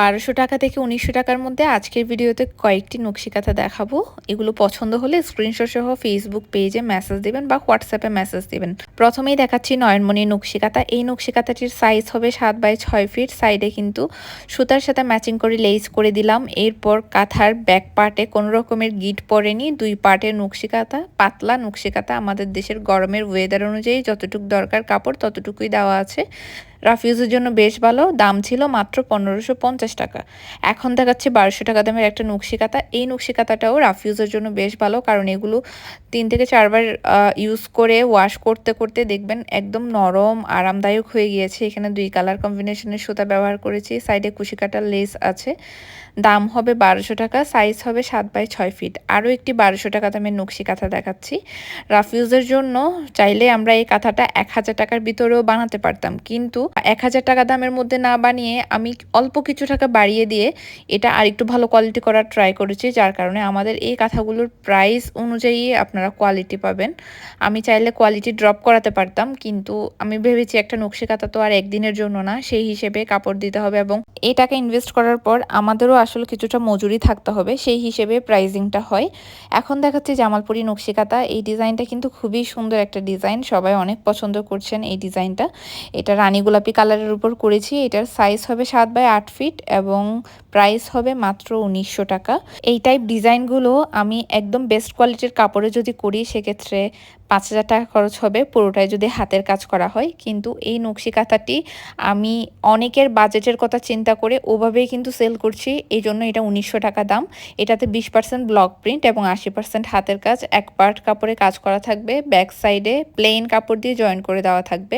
বারোশো টাকা থেকে উনিশশো টাকার মধ্যে আজকের ভিডিওতে কয়েকটি নকশি কাঁথা দেখাবো। এগুলো পছন্দ হলে স্ক্রিনশট সহ ফেসবুক পেজে মেসেজ দেবেন বা হোয়াটসঅ্যাপে মেসেজ দেবেন। প্রথমেই দেখাচ্ছি নয়নমণি নকশি কাঁথা এই নকশি কাঁথাটির সাইজ হবে সাত বাই ছয় ফিট সাইডে কিন্তু সুতার সাথে ম্যাচিং করে লেস করে দিলাম। এরপর কাঁথার ব্যাক পার্টে কোনো রকমের গিট পরেনি। দুই পার্টের নকশি কাঁথা পাতলা নকশি কাঁথা আমাদের দেশের গরমের ওয়েদার অনুযায়ী যতটুকু দরকার কাপড়, ততটুকুই দেওয়া আছে। রাফিউজের জন্য বেশ ভালো, দাম ছিল মাত্র পনেরোশো পঞ্চাশ টাকা। এখন দেখাচ্ছে বারোশো টাকা দামের একটা নকশি কাতা এই নকশি কাতাটাও রাফিউজের জন্য বেশ ভালো, কারণ এগুলো তিন থেকে চারবার ইউজ করে ওয়াশ করতে করতে দেখবেন একদম নরম, আরামদায়ক হয়ে গিয়েছে। এখানে দুই কালার কম্বিনেশনের সুতা ব্যবহার করেছি। সাইডে কুশি কাটার লেস আছে। দাম হবে বারোশো টাকা সাইজ হবে সাত বাই ছয় ফিট আরও একটি বারোশো টাকা দামের নকশি কাঁথা দেখাচ্ছি। রাফিউজের জন্য চাইলে আমরা এই কাঁথাটা এক হাজার টাকার ভিতরেও বানাতে পারতাম। কিন্তু এক হাজার টাকা দামের মধ্যে না বানিয়ে আমি অল্প কিছু টাকা বাড়িয়ে দিয়ে এটা আরেকটু ভালো কোয়ালিটি করার ট্রাই করেছি, যার কারণে আমাদের এই কাঁথাগুলোর প্রাইস অনুযায়ী আপনারা কোয়ালিটি পাবেন। আমি চাইলে কোয়ালিটি ড্রপ করাতে পারতাম, কিন্তু আমি ভেবেছি একটা নকশি কাঁথা তো আর একদিনের জন্য না, সেই হিসেবে কাপড় দিতে হবে এবং এই টাকা ইনভেস্ট করার পর আমাদেরও আসলে কিছুটা মজুরি থাকতে হবে, সেই হিসেবে প্রাইজিংটা হয়। এখন দেখাচ্ছি জামালপুরি নকশি নকশিকাতা, এই ডিজাইনটা কিন্তু খুবই সুন্দর একটা ডিজাইন সবাই অনেক পছন্দ করছেন এই ডিজাইনটা এটা রানী গোলাপি কালারের উপর করেছি। এটার সাইজ হবে সাত বাই আট ফিট এবং প্রাইস হবে মাত্র উনিশশো টাকা। এই টাইপ ডিজাইনগুলো আমি একদম বেস্ট কোয়ালিটির কাপড়ে যদি করি, সেক্ষেত্রে পাঁচ হাজার টাকা খরচ হবে, পুরোটাই যদি হাতের কাজ করা হয়। কিন্তু এই নকশি কাঁথাটি আমি অনেকের বাজেটের কথা চিন্তা করে ওভাবেই কিন্তু সেল করছি। এই জন্য এটা উনিশশো টাকা দাম। এটাতে বিশ পার্সেন্ট ব্লক প্রিন্ট এবং আশি পার্সেন্ট হাতের কাজ। এক পার্ট কাপড়ে কাজ করা থাকবে ব্যাক সাইডে প্লেন কাপড় দিয়ে জয়েন করে দেওয়া থাকবে।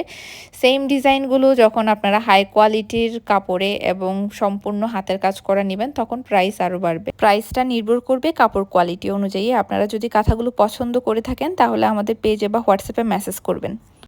সেম ডিজাইনগুলো যখন আপনারা হাই কোয়ালিটির কাপড়ে এবং সম্পূর্ণ হাতের কাজ করা নেবেন, তখন প্রাইস আরও বাড়বে। প্রাইসটা নির্ভর করবে কাপড় কোয়ালিটি অনুযায়ী। আপনারা যদি কাঁথাগুলো পছন্দ করে থাকেন, তাহলে আমাদের পেজে বা হোয়াটসঅ্যাপে মেসেজ করবেন।